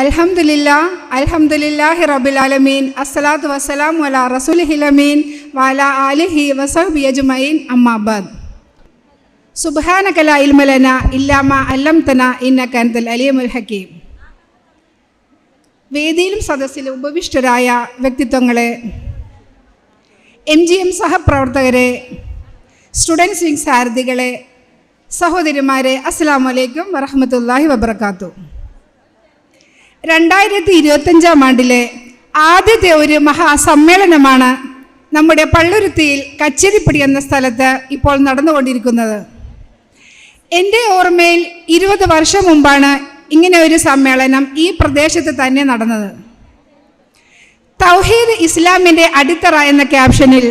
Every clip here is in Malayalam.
അൽഹംദുലില്ലാ അൽഹംദുലില്ലാഹി റബ്ബിൽ ആലമീൻ. അസ്സലാത്തു വസ്സലാമു അലാ റസൂലിഹിൽ അമീൻ വഅലാ ആലിഹി വസഹബി അജ്മൈൻ അമ്മാബാദ് സുബ്ഹാനക ലാ ഇൽമ ലനാ ഇല്ലാ മാ അല്ലംതനാ ഇന്നക അൻതൽ അലീമുൽ ഹക്കീം. വേദിയിലും സദസ്സിലും ഉപവിഷ്ടരായ വ്യക്തിത്വങ്ങളെ എം ജി എം സഹപ്രവർത്തകരെ സ്റ്റുഡൻസ് വിങ് സാരഥികളെ സഹോദരിമാരെ അസ്സാം വലൈക്കും വറഹമത്തല്ലാഹി വബർക്കാത്തു രണ്ടായിരത്തി ഇരുപത്തഞ്ചാം ആണ്ടിലെ ആദ്യത്തെ ഒരു മഹാസമ്മേളനമാണ് നമ്മുടെ പള്ളുരുത്തിയിൽ കച്ചേരിപ്പടി എന്ന സ്ഥലത്ത് ഇപ്പോൾ നടന്നുകൊണ്ടിരിക്കുന്നത്. എന്റെ ഓർമ്മയിൽ ഇരുപത് വർഷം മുമ്പാണ് ഇങ്ങനെ ഒരു സമ്മേളനം ഈ പ്രദേശത്ത് തന്നെ നടന്നത്. തൗഹീദ് ഇസ്ലാമിന്റെ അടിത്തറ എന്ന ക്യാപ്ഷനിൽ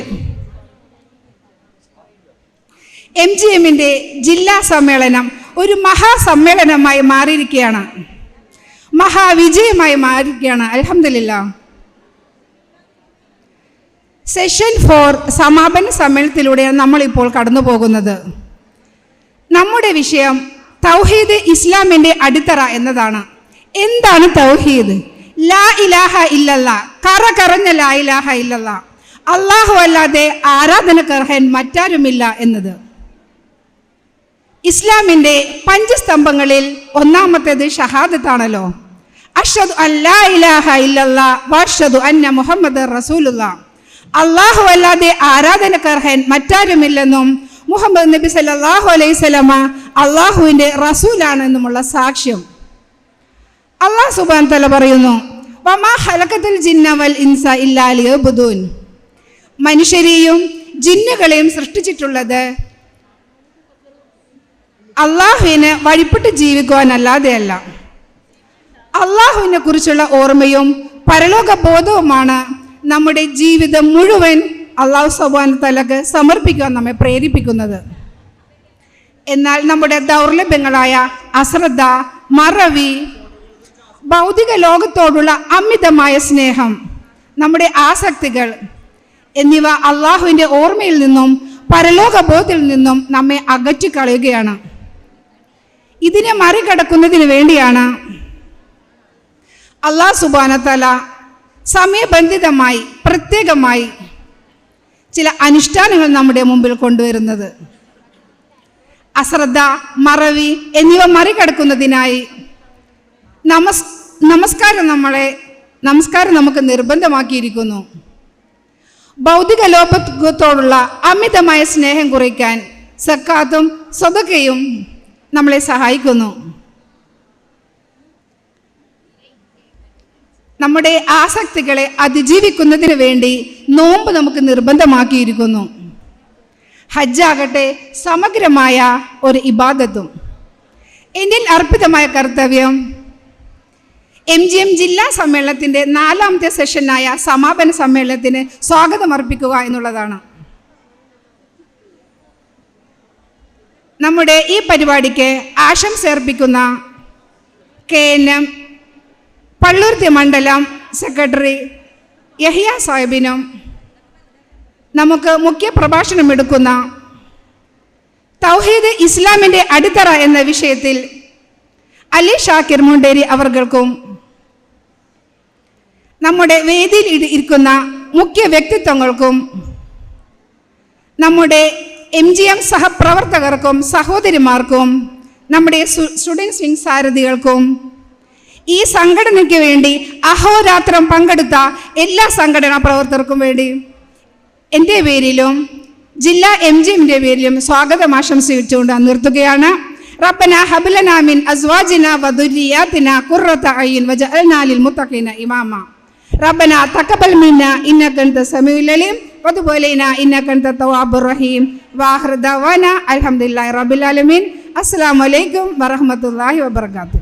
എം ജി എമ്മിന്റെ ജില്ലാ സമ്മേളനം ഒരു മഹാസമ്മേളനമായി മാറിയിരിക്കുകയാണ്. മഹാവിജയമായി മാറുകയാണ്. അലഹമില്ല സെഷൻ ഫോർ സമാപന സമ്മേളനത്തിലൂടെയാണ് നമ്മളിപ്പോൾ കടന്നു പോകുന്നത് നമ്മുടെ വിഷയം തൗഹീദ് ഇസ്ലാമിന്റെ അടിത്തറ എന്നതാണ്. എന്താണ് തൗഹീദ്? ലാ ഇലാഹ ഇല്ലല്ല. കറ കറഞ്ഞ ലാ ഇലാഹ ഇല്ലല്ല. അള്ളാഹു അല്ലാതെ ആരാധനക്കർഹൻ മറ്റാരുമില്ല എന്നത്. ഇസ്ലാമിന്റെ പഞ്ചസ്തംഭങ്ങളിൽ ഒന്നാമത്തേത് ഷഹാദത്താണല്ലോ. അഷദ് അല്ലാ ഇലാഹ ഇല്ലല്ല വഷദു അന്ന മുഹമ്മദ് റസൂലുള്ള അള്ളാഹു അല്ലാതെ ആരാധനക്കർഹൻ മറ്റാരുമില്ലെന്നും മുഹമ്മദ് നബി സല്ലല്ലാഹു അലൈഹി സ്വലമ അള്ളാഹുവിന്റെ റസൂലാണെന്നുമുള്ള സാക്ഷ്യം. അള്ളാഹ് സുബാൻ തല പറയുന്നു വമാ ഇൻസ മനുഷ്യരെയും ജിന്നുകളെയും സൃഷ്ടിച്ചിട്ടുള്ളത് അള്ളാഹുവിന് വഴിപ്പെട്ട് ജീവിക്കുവാനല്ലാതെയല്ല. അള്ളാഹുവിനെ കുറിച്ചുള്ള ഓർമ്മയും പരലോക ബോധവുമാണ് നമ്മുടെ ജീവിതം മുഴുവൻ അള്ളാഹു സുബാൻ തലക്ക് സമർപ്പിക്കാൻ നമ്മെ പ്രേരിപ്പിക്കുന്നത്. എന്നാൽ നമ്മുടെ ദൗർലഭ്യങ്ങളായ അശ്രദ്ധ മറവി ഭൗതിക ലോകത്തോടുള്ള അമിതമായ സ്നേഹം നമ്മുടെ ആസക്തികൾ എന്നിവ അള്ളാഹുവിന്റെ ഓർമ്മയിൽ നിന്നും പരലോക ബോധത്തിൽ നിന്നും നമ്മെ അകറ്റിക്കളയുകയാണ്. ഇതിനെ മറികടക്കുന്നതിന് വേണ്ടിയാണ് അള്ളാഹ് സുബാനത്തല സമയബന്ധിതമായി പ്രത്യേകമായി ചില അനുഷ്ഠാനങ്ങൾ നമ്മുടെ മുമ്പിൽ കൊണ്ടുവരുന്നത്. അശ്രദ്ധ മറവി എന്നിവ മറികടക്കുന്നതിനായി നമസ് നമസ്കാരം നമ്മളെ നമസ്കാരം നമുക്ക് നിർബന്ധമാക്കിയിരിക്കുന്നു. ഭൗതിക ലോകത്തോടുള്ള അമിതമായ സ്നേഹം കുറയ്ക്കാൻ സക്കാത്തും സ്വതക്കയും നമ്മളെ സഹായിക്കുന്നു. നമ്മുടെ ആസക്തികളെ അതിജീവിക്കുന്നതിന് വേണ്ടി നോമ്പ് നമുക്ക് നിർബന്ധമാക്കിയിരിക്കുന്നു. ഹജ്ജാകട്ടെ സമഗ്രമായ ഒരു ഇബാദത്തും. എന്നിൽ അർപ്പിതമായ കർത്തവ്യം. എം ജി എം ജില്ലാ സമ്മേളനത്തിന്റെ നാലാമത്തെ സെഷനായ സമാപന സമ്മേളനത്തിന് സ്വാഗതം അർപ്പിക്കുക എന്നുള്ളതാണ്. നമ്മുടെ ഈ പരിപാടിക്ക് ആശംസ അർപ്പിക്കുന്ന കെ എൻ എം പള്ളുരുത്തി മണ്ഡലം സെക്രട്ടറി യഹിയ സാഹിബിനും നമുക്ക് മുഖ്യ പ്രഭാഷണം എടുക്കുന്ന തൗഹീദ് ഇസ്ലാമിന്റെ അടിത്തറ എന്ന വിഷയത്തിൽ അലി ഷാക്കിർ മുണ്ടേരി അവർക്കും നമ്മുടെ വേദിയിൽ ഇരിക്കുന്ന മുഖ്യ വ്യക്തിത്വങ്ങൾക്കും നമ്മുടെ എം ജി എം സഹപ്രവർത്തകർക്കും സഹോദരിമാർക്കും നമ്മുടെ സ്റ്റുഡൻസ് വിങ് സാരഥികൾക്കും ഈ സംഘടനയ്ക്ക് വേണ്ടി അഹോരാത്രം പങ്കെടുത്ത എല്ലാ സംഘടനാ പ്രവർത്തകർക്കും വേണ്ടി എന്റെ പേരിലും ജില്ലാ എം ജി എമ്മിന്റെ പേരിലും സ്വാഗതം ആശംസിച്ചുകൊണ്ട് നിർത്തുകയാണ്. റബ്ബന ഹബുലനാമിൻ മിൻ അസ്വാജിന വദുരിയാതിന ഖുർറത അയ്യിൻ വജഅൽനാ ലിൽ മുത്തഖീന ഇമാമ. റബ്ബന തഖബൽ മിന്ന ഇന്നക അൻത സമീഉൽ അലീം വതുബ് അലൈനാ ഇന്നക അൻത റഹീം. വാഖിർ ദഅവാന അൽഹംദുലില്ലാഹി റബ്ബിൽ ആലമീൻ. അസ്സലാമു അലൈക്കും വറഹ്മത്തുള്ളാഹി വബറകാതുഹു